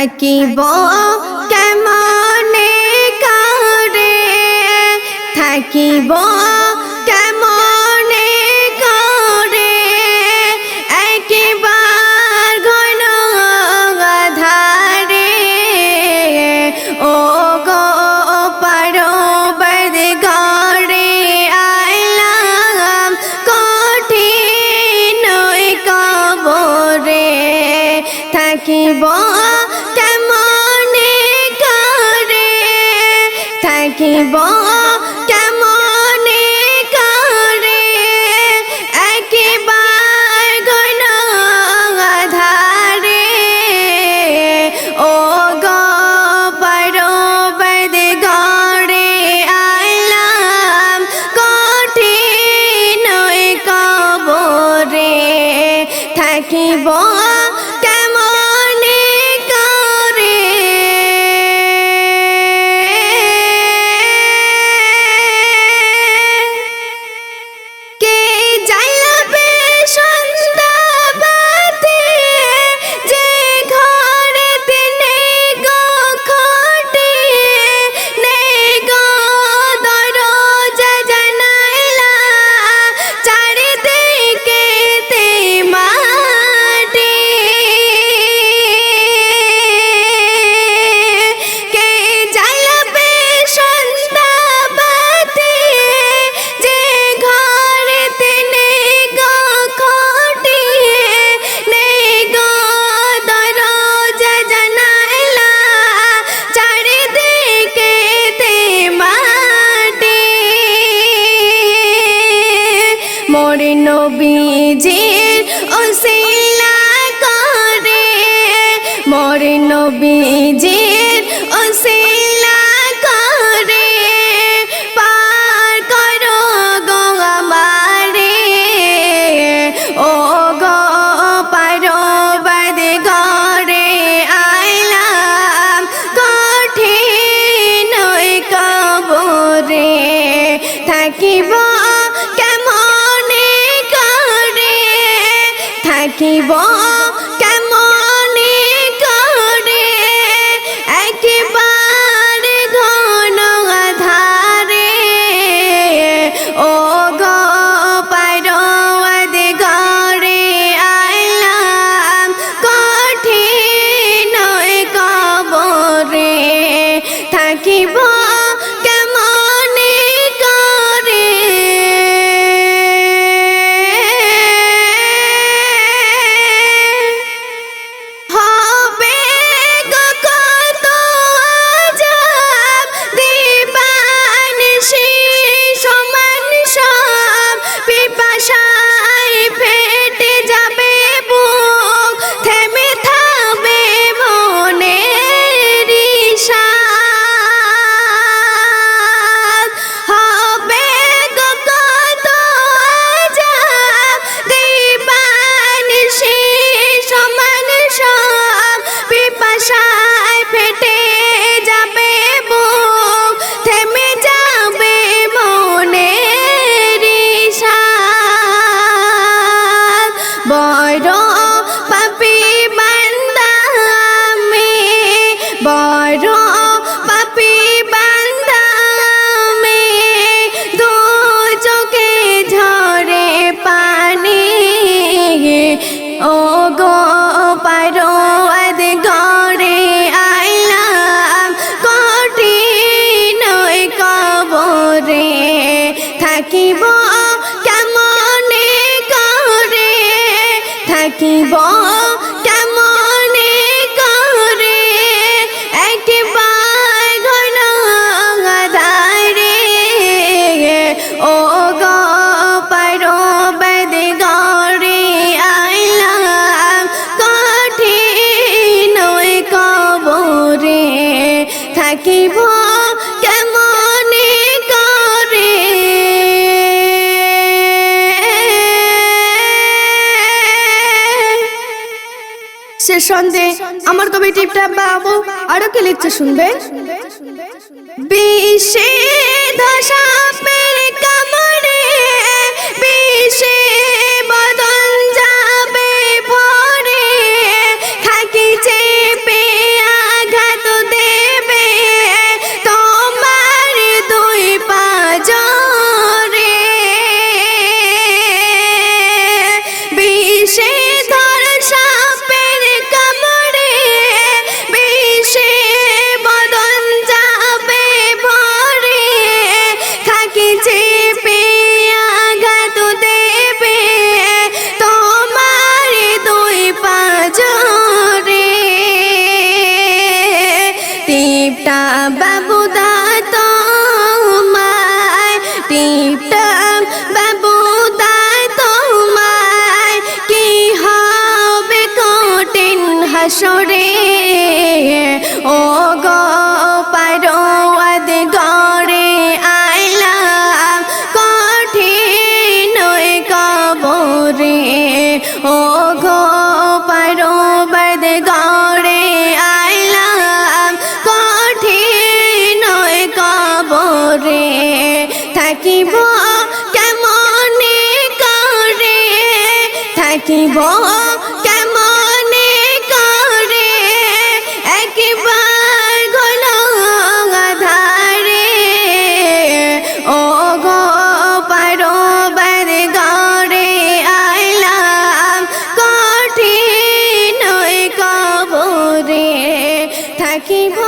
থাকিব কেমনে করে? থাকিব কেমনে করে? একবার ঘন ধারে ও গো পরবদ গড়ে আইলাম কঠিন কবরে। থাকিব থাকিব মোর নবীজির ওসিলা করে। মোর নবীজির ওসিলা করে। পার করো গো আমারে। ও গো পারবদ গড়ে আইলাম কঠিন কবরে। থাকিব বড় পাপি বান্দা চোখে ঝরে পানি। ও কবরে। থাকিব কেমনে করে থাকিব সে সন্ধে আমার কবি টিপটা বাবু আরও কি লিখছে শুনবে? বিষে দশা থাকিব, কেমনে করে? থাকিব, কেমনে করে? একবার গল আধারে ও গো পারোবার গড়ে আইলাম, কঠিন কবরে। থাকিব